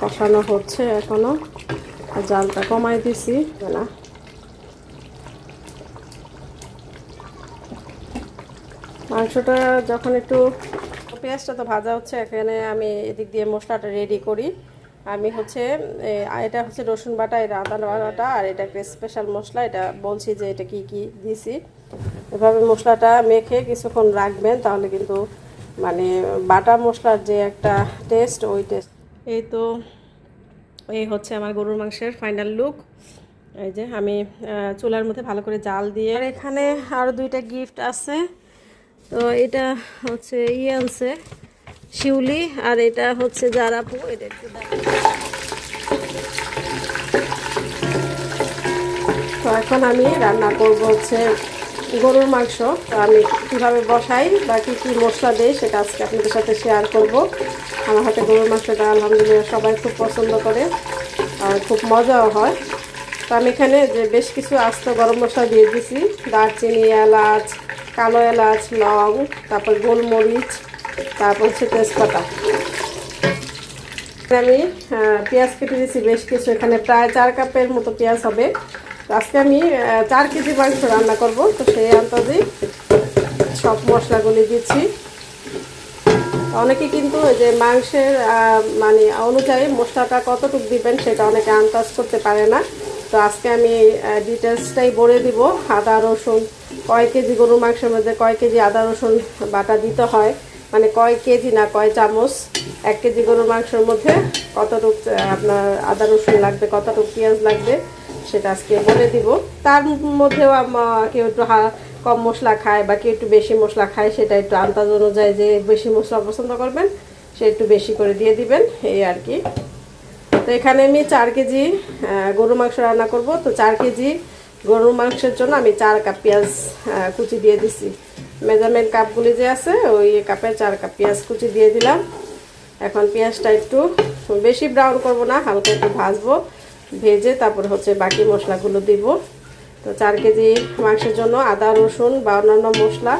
কষানো হচ্ছে এখনও। আর জালটা কমাই দিছি না? মাংসটা যখন একটু, পেঁয়াজটা তো ভাজা হচ্ছে, এখানে আমি এদিক দিয়ে মশলাটা রেডি করি। আমি হচ্ছে এটা হচ্ছে রসুন বাটা, এটা আদা বাটা, আর এটা একটা স্পেশাল মশলা, এটা বলছি যে এটা কি কি দিছি। এভাবে মশলাটা মেখে কিছুক্ষণ রাখবেন, তাহলে কিন্তু মানে বাটা মশলার যে একটা টেস্ট ওই টেস্ট এই তো, এই হচ্ছে আমার গরুর মাংসের ফাইনাল লুক এই যে আমি চুলার মধ্যে ভালো করে জাল দিয়ে, আর এখানে আরও দুইটা গিফট আছে। তো এটা হচ্ছে ইয়ে আনছে শিউলি, আর এটা হচ্ছে জারাপু। এটা একটু। তো এখন আমি রান্না করব হচ্ছে গরুর মাংস আমি কীভাবে বসাই বা কী কী মশলা দিই সেটা আজকে আপনাদের সাথে শেয়ার করব। আমার হাতে গরুর মাংসটা, আলহামদুলিল্লাহ, সবাই খুব পছন্দ করে আর খুব মজাও হয়। তো আমি এখানে যে বেশ কিছু আস্ত গরম মশলা দিয়ে দিছি, দারচিনি, এলাচ, কালো এলাচ, লং, তারপর গোলমরিচ, তারপর হচ্ছে তেজপাতা। আমি পেঁয়াজ কেটে দিয়েছি বেশ কিছু। এখানে প্রায় চার কাপের মতো পেঁয়াজ হবে। আজকে আমি চার কেজি মাংস রান্না করব, তো সেই আন্দাজেই সব মশলাগুলি দিচ্ছি। অনেকে কিন্তু যে মাংসের মানে অনুযায়ী মশলাটা কতটুকু দিবেন সেটা অনেকে আন্দাজ করতে পারে না। তো আজকে আমি ডিটেলসটাই বলে দিব। আদা, রসুন, কয় কেজি গরুর মাংসের মধ্যে কয় কেজি আদা, রসুন বাটা দিতে হয়? মানে কয় কেজি না কয় চামচ? এক কেজি গরুর মাংসের মধ্যে কতটুকু আপনার আদা, রসুন লাগবে, কতটুকু পেঁয়াজ লাগবে? সেটা আজকে বলে দিব। তার মধ্যেও কেউ একটু কম মশলা খায় বা কেউ একটু বেশি মশলা খায়, সেটা একটু আন্দাজ অনুযায়ী যে বেশি মশলা পছন্দ করবেন, সে একটু বেশি করে দিয়ে দিবেন, এই আর কি। তো এখানে আমি চার কেজি গরুর মাংস রান্না করব। তো চার কেজি গরুর মাংসের জন্য আমি চার কাপ পেঁয়াজ কুচি দিয়ে দিছি। মেজারমেন্ট কাপগুলি যে আছে, ওই কাপে চার কাপ পেঁয়াজ কুচি দিয়ে দিলাম। এখন পেঁয়াজটা একটু বেশি ব্রাউন করব না, হালকা একটু ভাজবো। ভেজে তারপর হচ্ছে বাকি মশলাগুলো দিব। তো চার কেজি মাংসের জন্য আদা, রসুন বা অন্যান্য মশলা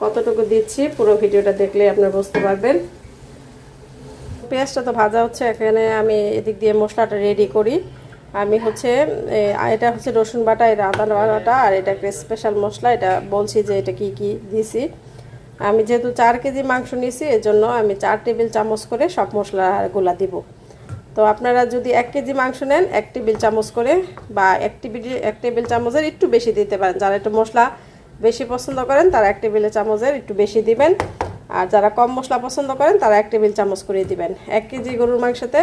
কতটুকু দিচ্ছি পুরো ভিডিওটা দেখলে আপনারা বুঝতে পারবেন। পেঁয়াজটা তো ভাজা হচ্ছে, এখানে আমি এদিক দিয়ে মশলাটা রেডি করি। আমি হচ্ছে এটা হচ্ছে রসুন বাটা, এটা আদা বাটা, আর এটা একটা স্পেশাল মশলা, এটা বলছি যে এটা কি কি দিছি। আমি যেহেতু চার কেজি মাংস নিয়েছি এর জন্য আমি চার টেবিল চামচ করে সব মশলাগুলা দিব। তো আপনারা যদি এক কেজি মাংস নেন, এক টেবিল চামচ করে বা এক টেবিল এক টেবিল চামচের একটু বেশি দিতে পারেন। যারা একটু মশলা বেশি পছন্দ করেন, তারা এক টেবিল চামচের একটু বেশি দিবেন। আর যারা কম মশলা পছন্দ করেন, তারা এক টেবিল চামচ করে দিবেন। এক কেজি গরুর মাংসতে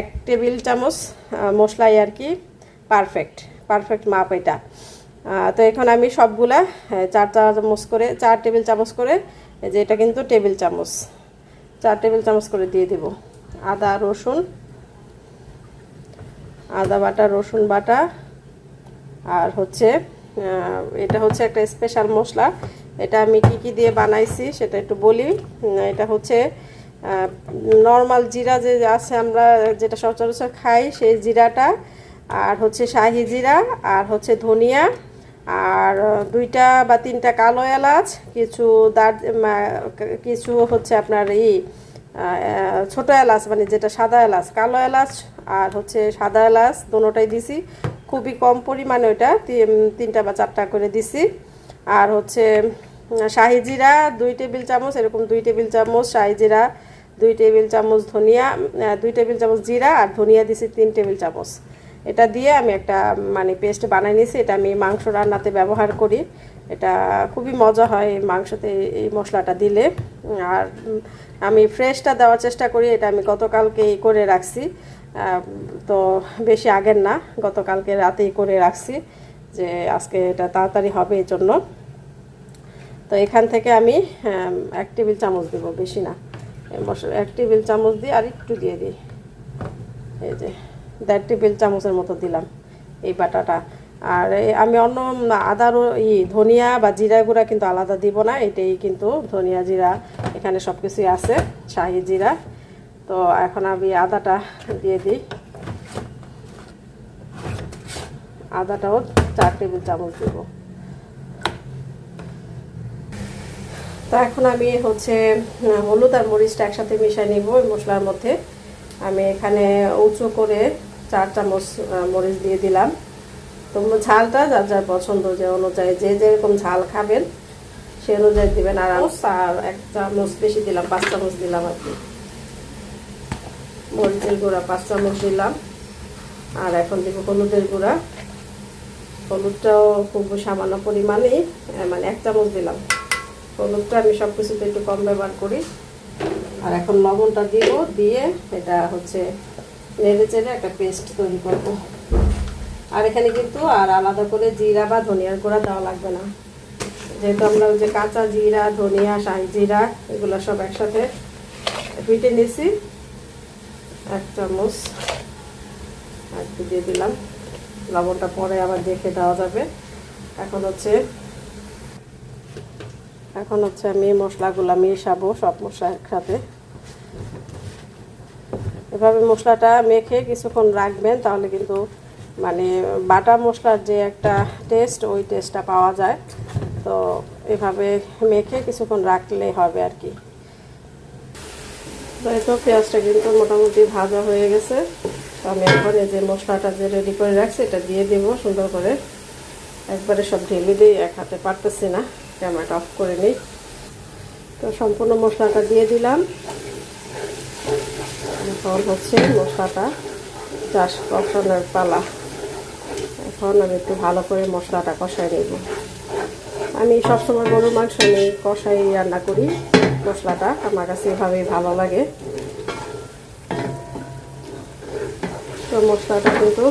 এক টেবিল চামচ মশলাই আর কি পারফেক্ট পারফেক্ট মাপ এটা। তো এখন আমি সবগুলা চার চামচ করে, চার টেবিল চামচ করে যে এটা কিন্তু টেবিল চামচ, চার টেবিল চামচ করে দিয়ে দেব। আদা, রসুন আদা বাটা, রসুন বাটা, আর হচ্ছে এটা হচ্ছে একটা স্পেশাল মশলা। এটা আমি কী কী দিয়ে বানাইছি সেটা একটু বলি। এটা হচ্ছে নর্মাল জিরা যে আছে আমরা যেটা সচরাচর খাই সেই জিরাটা, আর হচ্ছে শাহি জিরা, আর হচ্ছে ধনিয়া, আর দুইটা বা তিনটা কালো এলাচ, কিছু দার কিছু হচ্ছে আপনার ই ছোটো এলাচ মানে যেটা সাদা এলাচ, কালো এলাচ আর হচ্ছে সাদা এলাচ দুটোটাই দিছি। খুবই কম পরিমাণে ওইটা, তিন- তিনটা বা চারটা করে দিছি। আর হচ্ছে শাহি জিরা দুই টেবিল চামচ, এরকম দুই টেবিল চামচ, শাহি জিরা দুই টেবিল চামচ ধনিয়া দুই টেবিল চামচ জিরা আর ধনিয়া দিছি তিন টেবিল চামচ। এটা দিয়ে আমি একটা মানে পেস্ট বানাই নিয়েছি এটা আমি মাংস রান্নাতে ব্যবহার করি। এটা খুবই মজা হয় এই মাংসতে এই- মশলাটা দিলে। আর আমি ফ্রেশটা দেওয়ার চেষ্টা করি। এটা আমি গতকালকেই করে রাখছি। তো বেশি আগের না, গতকালকে রাতেই করে রাখছি যে আজকে এটা তাড়াতাড়ি হবে এই জন্য তো এখান থেকে আমি এক টেবিল চামচ দেবো, বেশি না। মশলা এক টেবিল চামচ দিয়ে আর একটু দিয়ে দিই। এই যে, দেড় টেবিল চামচের মতো দিলাম এই বাটাটা। আর আমি অন্য আদারও ই, ধনিয়া বা জিরা গুঁড়া কিন্তু আলাদা দিব না, এটাই কিন্তু ধনিয়া জিরা, এখানে সব কিছুই আছে, শাহি জিরা। তো এখন আমি আদাটা দিয়ে দিই। আদাটাও চার টেবিল চামচ দেবো। তো এখন আমি হচ্ছে হলুদ আর মরিচটা একসাথে মিশিয়ে নিব ওই মশলার মধ্যে। আমি এখানে উঁচু করে চার চামচ মরিচ দিয়ে দিলাম। তো ঝালটা যার যার পছন্দ যে অনুযায়ী, যে যেরকম ঝাল খাবেন সে অনুযায়ী দিবেন। আর আর এক চামচ বেশি দিলাম, পাঁচ চামচ দিলাম আর কি। মরিচের গুঁড়া? পাঁচ চামচ দিলাম। আর এখন দিব হলুদের গুঁড়া। হলুদটাও খুব সামান্য পরিমাণেই আহ, মানে এক চামচ দিলাম। হলুদটা আমি সব কিছুতে একটু কম ব্যবহার করি। আর এখন লবণটা দিব দিয়ে এটা হচ্ছে নেড়ে চেড়ে একটা পেস্ট তৈরি করব। আর এখানে কিন্তু আর আলাদা করে জিরা বা ধনিয়ার গুঁড়া দেওয়া লাগবে না। যেহেতু আমরা ওই যে কাঁচা জিরা ধনিয়া শাহি জিরা এগুলো সব একসাথে পিটে নিয়েছি এক চামচ একটু দিয়ে দিলাম। লবণটা পরে আবার দেখে দেওয়া যাবে। এখন হচ্ছে এখন হচ্ছে আমি মশলাগুলো মিশাবো সব মশলা একসাথে। এভাবে মশলাটা মেখে কিছুক্ষণ রাখবেন তাহলে কিন্তু মানে বাটা মশলার যে একটা টেস্ট ওই টেস্টটা পাওয়া যায়। তো এভাবে মেখে কিছুক্ষণ রাখলে হবে আর কি। তো তো পেঁয়াজটা কিন্তু মোটামুটি ভাজা হয়ে গেছে। আমি এখন এই যে মশলাটা যে রেডি করে রাখছি, এটা দিয়ে দিব সুন্দর করে। একবারে সব ঢেলে দিই, এক হাতে পারতেছি না, ক্যামেরাটা অফ করে নিই। তো সম্পূর্ণ মশলাটা দিয়ে দিলাম। এখন হচ্ছে মশলাটা চাষ কষানোর পালা। এখন আমি একটু ভালো করে মশলাটা কষাই নেব। আমি সবসময় গরুর মাংস নিয়ে কষাই রান্না করি। মশলাটা আমার কাছে এভাবেই ভালো লাগে। তো মশলাটা কিন্তু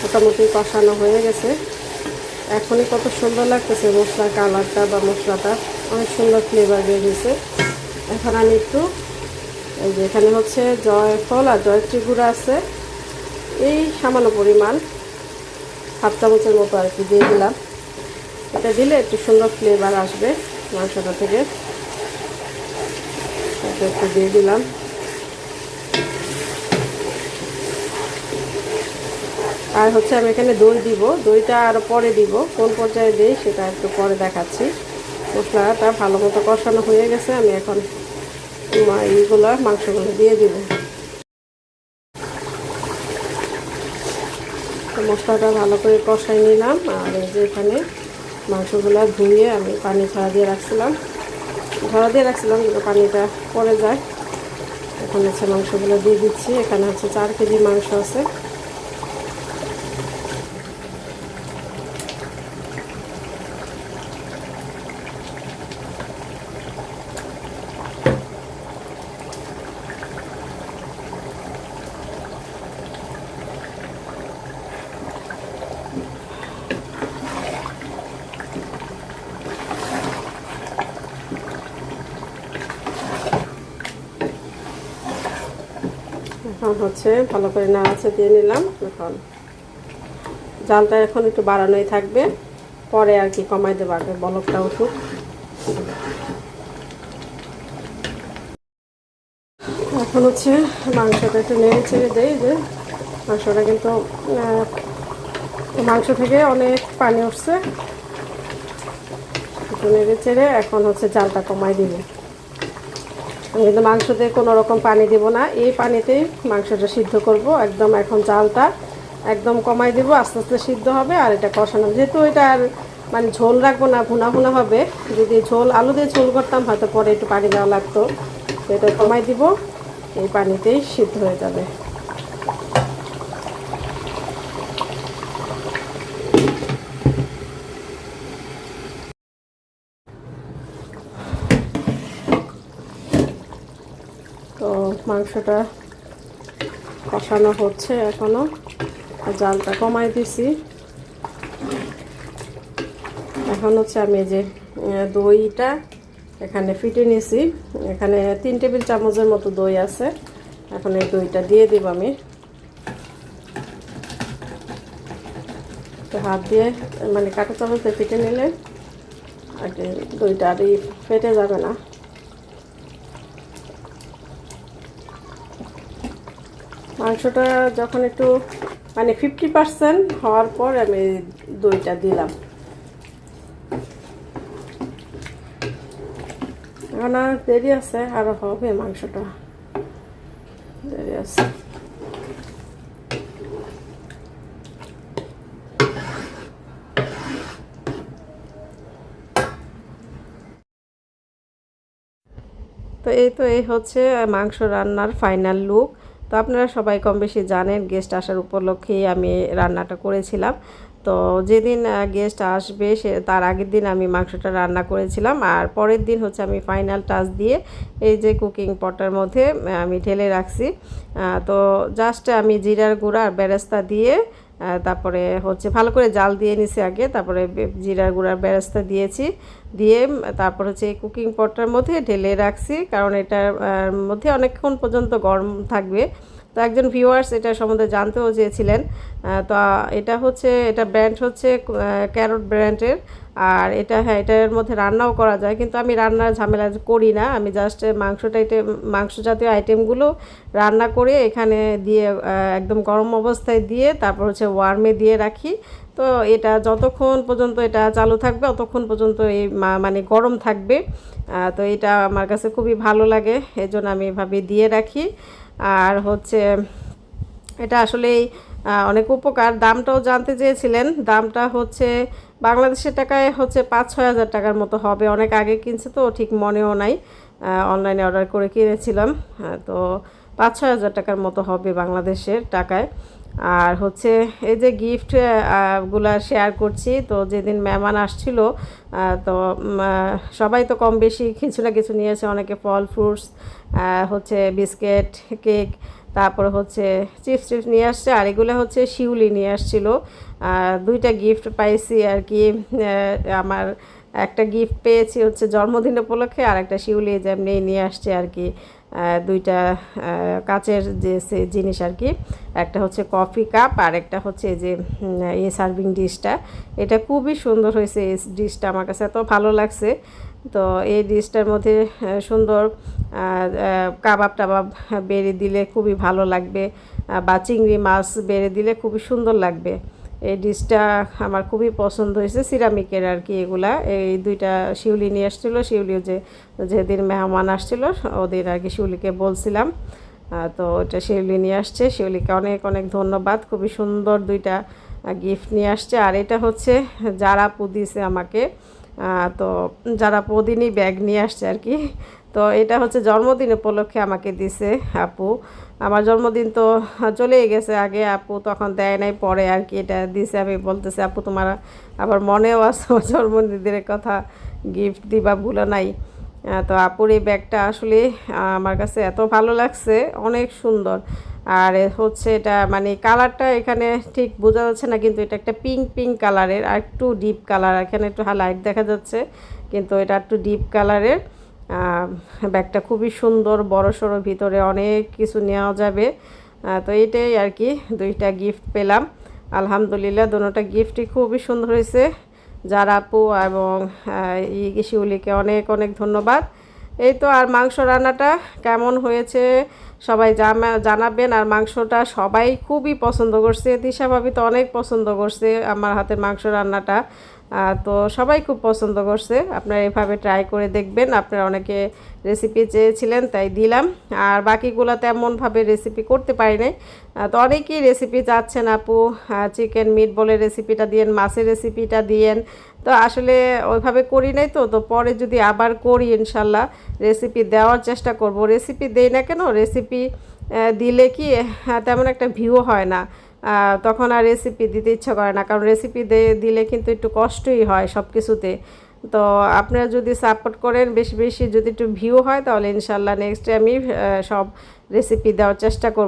মোটামুটি কষানো হয়ে গেছে। এখনই কত সুন্দর লাগতেছে মশলার কালারটা বা মশলাটা। অনেক সুন্দর ফ্লেভার বের হয়েছে। এখন আমি একটু এই যে এখানে হচ্ছে জয়ফল আর জয়ত্রী গুঁড়া আছে। এই সামান্য পরিমাণ হাফ চামচের মতো আর কি দিয়ে দিলাম। এটা দিলে একটু সুন্দর ফ্লেভার আসবে মাংসটা থেকে। একটু দিয়ে দিলাম। আর হচ্ছে আমি এখানে দই দিব। দইটা আরও পরে দিব। কোন পর্যায়ে দিই সেটা একটু পরে দেখাচ্ছি। মশলাটা ভালো মতো কষানো হয়ে গেছে। আমি এখন এইগুলো, মাংসগুলো দিয়ে দিব। মশলাটা ভালো করে কষাই নিলাম। আর এই যে এখানে মাংসগুলো ধুয়ে আমি পানি ছাড়া দিয়ে রাখছিলাম। ধরা দিয়ে রাখছিলাম, কিন্তু পানিটা পড়ে যায়। এখন হচ্ছে মাংসগুলো দিয়ে দিচ্ছি। এখানে হচ্ছে চার কেজি মাংস আছে। এখন হচ্ছে ভালো করে নাড়াচা দিয়ে নিলাম। এখন জালটা এখন একটু বাড়ানোই থাকবে। পরে আর কি কমাই দেবো, আগে বলকটা উঠুক। এখন হচ্ছে মাংসটা একটু নেড়ে ছেড়ে দেই, যে মাংসটা কিন্তু মাংস থেকে অনেক পানি উঠছে। একটু নেড়ে চেড়ে এখন হচ্ছে জালটা কমাই দিব। আমি কিন্তু মাংসতে কোনো রকম পানি দেব না। এই পানিতেই মাংসটা সিদ্ধ করব। একদম এখন চালটা একদম কমাই দেব, আস্তে আস্তে সিদ্ধ হবে আর এটা কষানো। যেহেতু এটা আর মানে ঝোল রাখব না, ভুনা ভুনা হবে। যদি ঝোল, আলু দিয়ে ঝোল করতাম হয়তো পরে একটু পানি দেওয়া লাগতো। এটা কমাই দিব। এই পানিতেই সিদ্ধ হয়ে যাবে তো মাংসটা কষানো হচ্ছে এখনও। আর জালটা কমাই দিছি। এখন হচ্ছে আমি যে দইটা এখানে ফিটে নিয়েছি এখানে তিন টেবিল চামচের মতো দই আছে। এখন এই দইটা দিয়ে দিব আমি। তো হাত দিয়ে মানে কাঁটা চামচে ফিটে নিলে আর দইটা আর ফেটে যাবে না। মাংসটা যখন একটু মানে ফিফটি পার্সেন্ট হওয়ার পর আমি দইটা দিলাম। এখন আর দেরি আছে আরও হবে মাংসটা। হাফেজ তো এই তো এই হচ্ছে মাংস রান্নার ফাইনাল লুক তো আপনারা সবাই কম বেশি জানেন গেস্ট আসার উপলক্ষেই আমি রান্নাটা করেছিলাম। তো যেদিন গেস্ট আসবে সে, তার আগের দিন আমি মাংসটা রান্না করেছিলাম। আর পরের দিন হচ্ছে আমি ফাইনাল টাচ দিয়ে এই যে কুকিং পটার মধ্যে আমি ঢেলে রাখছি। তো জাস্ট আমি জিরার গুঁড়া আর বেরেস্তা দিয়ে তারপরে হচ্ছে ভালো করে জাল দিয়ে নিছি আগে, তারপরে জিরা গুঁড়ার বেরেস্তা দিয়েছি, দিয়ে তারপর হচ্ছে কুকিং পটটার মধ্যে ঢেলে রাখছি, কারণ এটার মধ্যে অনেকক্ষণ পর্যন্ত গরম থাকবে। তো একজন ভিউয়ার্স এটা সম্বন্ধে জানতেও চেয়েছিলেন। তো এটা হচ্ছে, এটা ব্র্যান্ড হচ্ছে ক্যারট ব্র্যান্ডের আর এটা হ্যাঁ এটার মধ্যে রান্নাও করা যায়, কিন্তু আমি রান্নার ঝামেলা করি না। আমি জাস্ট মাংসটা আইটেম মাংস জাতীয় আইটেমগুলো রান্না করে এখানে দিয়ে একদম গরম অবস্থায় দিয়ে তারপর হচ্ছে ওয়ার্মে দিয়ে রাখি। তো এটা যতক্ষণ পর্যন্ত এটা চালু থাকবে ততক্ষণ পর্যন্ত এই মানে গরম থাকবে। তো এটা আমার কাছে খুবই ভালো লাগে, এজন্য আমি এভাবে দিয়ে রাখি। আর হচ্ছে, এটা আসলেই অনেক উপকার। দামটাও জানতে চেয়েছিলেন। দামটা হচ্ছে, বাংলাদেশের টাকায় হচ্ছে পাঁচ, ছয় হাজার টাকার মতো হবে। অনেক আগে কিনছে তো, ঠিক মনেও নাই। অনলাইনে অর্ডার করে কিনেছিলাম। তো পাঁচ, ছয় হাজার টাকার মতো হবে বাংলাদেশের টাকায়। আর হচ্ছে এই যে গিফটগুলা শেয়ার করছি, তো যেদিন মেহমান আসছিল তো সবাই তো কম বেশি কিছু না কিছু নিয়েছে, অনেকে ফল ফ্রুটস হচ্ছে বিস্কিট কেক তারপরে হচ্ছে চিপস টিপস নিয়ে আসছে, আর এগুলো হচ্ছে শিউলি নিয়ে আসছিল। দুইটা গিফট পাইছি আর কি আমার একটা গিফট পেয়েছি হচ্ছে জন্মদিন উপলক্ষে, আর একটা শিউলি যেমনি নিয়ে আসছে আর কি। দুইটা কাচের যে জিনিস আর কি, একটা হচ্ছে কফি কাপ আর একটা হচ্ছে যে এই সার্ভিং ডিশটা। এটা খুবই সুন্দর হয়েছে এই ডিশটা আমার কাছে, এত ভালো লাগছে। তো এই ডিশটার মধ্যে সুন্দর কাবাব টাবাব বেড়ে দিলে খুবই ভালো লাগবে বা চিংড়ি মাছ বেড়ে দিলে খুবই সুন্দর লাগবে। এই ডিশটা আমার খুবই পছন্দ হয়েছে, সিরামিকের আর কি এগুলা। এই দুইটা শিউলি নিয়ে আসছিল, শিউলিও যে যেদিন মেহমান আসছিল ওদের আর কি শিউলিকে বলছিলাম তো ওটা শিউলি নিয়ে আসছে। শিউলিকে অনেক অনেক ধন্যবাদ, খুবই সুন্দর দুইটা গিফট নিয়ে আসছে। আর এটা হচ্ছে যারা পুদিছে আমাকে তো যারা প্রদিনই ব্যাগ নিয়ে আসছে আর কি, তো এটা হচ্ছে জন্মদিন উপলক্ষে আমাকে দিছে আপু। আমার জন্মদিন তো চলেই গেছে, আগে আপু তখন দেয় নাই, পরে আর কি এটা দিছে, আমি বলতেছি, আপু, তোমার আবার মনেও আছে জন্মদিনের কথা গিফট দিবা, ভুলো নাই। তো আপুর এই ব্যাগটা আসলে আমার কাছে এত ভালো লাগছে, অনেক সুন্দর। আর হচ্ছে এটা মানে কালারটা এখানে ঠিক বোঝা যাচ্ছে না, কিন্তু এটা একটা পিঙ্ক পিঙ্ক কালারের, আর একটু ডিপ কালার, এখানে একটু হা লাইট দেখা যাচ্ছে, কিন্তু এটা একটু ডিপ কালারের। ব্যাগটা খুবই সুন্দর, বড় সড়ো ভিতরে অনেক কিছু নেওয়া যাবে। তো এইটাই আর কি, দুইটা গিফট পেলাম। আলহামদুলিল্লাহ, দুটোটা গিফটই খুবই সুন্দর হয়েছে। যারা আপু এবং ই শিউলিকে অনেক অনেক ধন্যবাদ। এই তো, আর মাংস রান্নাটা কেমন হয়েছে সবাই জানাবেন। আর মাংসটা সবাই খুবই পছন্দ করছে। দিশা ভাবি তো অনেক পছন্দ করছে আমার হাতের মাংস রান্নাটা। তো সবাই খুব পছন্দ করছে। আপনারা এভাবে ট্রাই করে দেখবেন। আপনারা অনেকে রেসিপি চেয়েছিলেন তাই দিলাম। আর বাকিগুলো তেমনভাবে রেসিপি করতে পারি নাই। তো অনেকেই রেসিপি চাচ্ছেন আপু চিকেন মিট বলের রেসিপিটা দিয়েন মাছের রেসিপিটা দিয়েন। তো আসলে ওইভাবে করি নাই তো। তো পরে যদি আবার করি ইনশাল্লাহ রেসিপি দেওয়ার চেষ্টা করব। রেসিপি দেই না কেন? রেসিপি দিলে কি হ্যাঁ, তেমন একটা ভিউ হয় না। তখন আর রেসিপি দিতে ইচ্ছা করে না, কারণ রেসিপি দিলে কিন্তু একটু কষ্টই হয় সব কিছুতে তো আপনারা যদি সাপোর্ট করেন, বেশি বেশি যদি একটু ভিউ হয়, তাহলে ইনশাল্লাহ নেক্সট আমি সব রেসিপি দেওয়ার চেষ্টা করব।